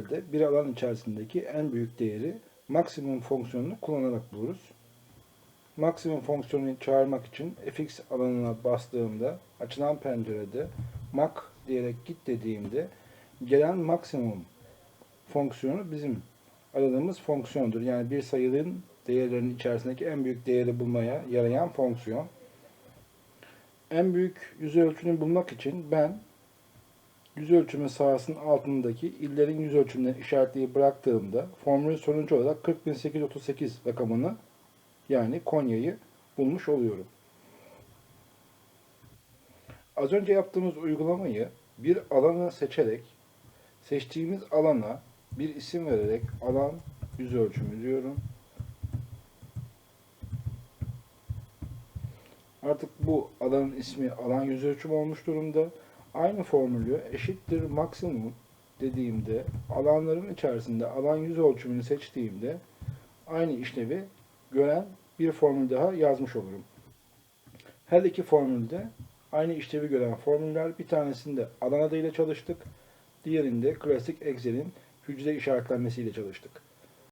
Excel'de bir alan içerisindeki en büyük değeri maksimum fonksiyonunu kullanarak buluruz. Maksimum fonksiyonunu çağırmak için fx alanına bastığımda açılan pencerede mak diyerek git dediğimde gelen maksimum fonksiyonu bizim aradığımız fonksiyondur. Yani bir sayının değerlerinin içerisindeki en büyük değeri bulmaya yarayan fonksiyon. En büyük yüz bulmak için ben yüz ölçümü sahasının altındaki illerin yüz ölçümlerini işaretleyi bıraktığımda formülün sonucu olarak 40.838 rakamını yani Konya'yı bulmuş oluyorum. Az önce yaptığımız uygulamayı bir alanı seçerek seçtiğimiz alana bir isim vererek alan yüz ölçümü diyorum. Artık bu alanın ismi alan yüz ölçümü olmuş durumda. Aynı formülü eşittir maksimum dediğimde alanların içerisinde alan yüz ölçümünü seçtiğimde aynı işlevi gören bir formül daha yazmış olurum. Her iki formülde aynı işlevi gören formüller bir tanesinde alan adıyla çalıştık. Diğerinde klasik Excel'in hücre işaretlenmesiyle çalıştık.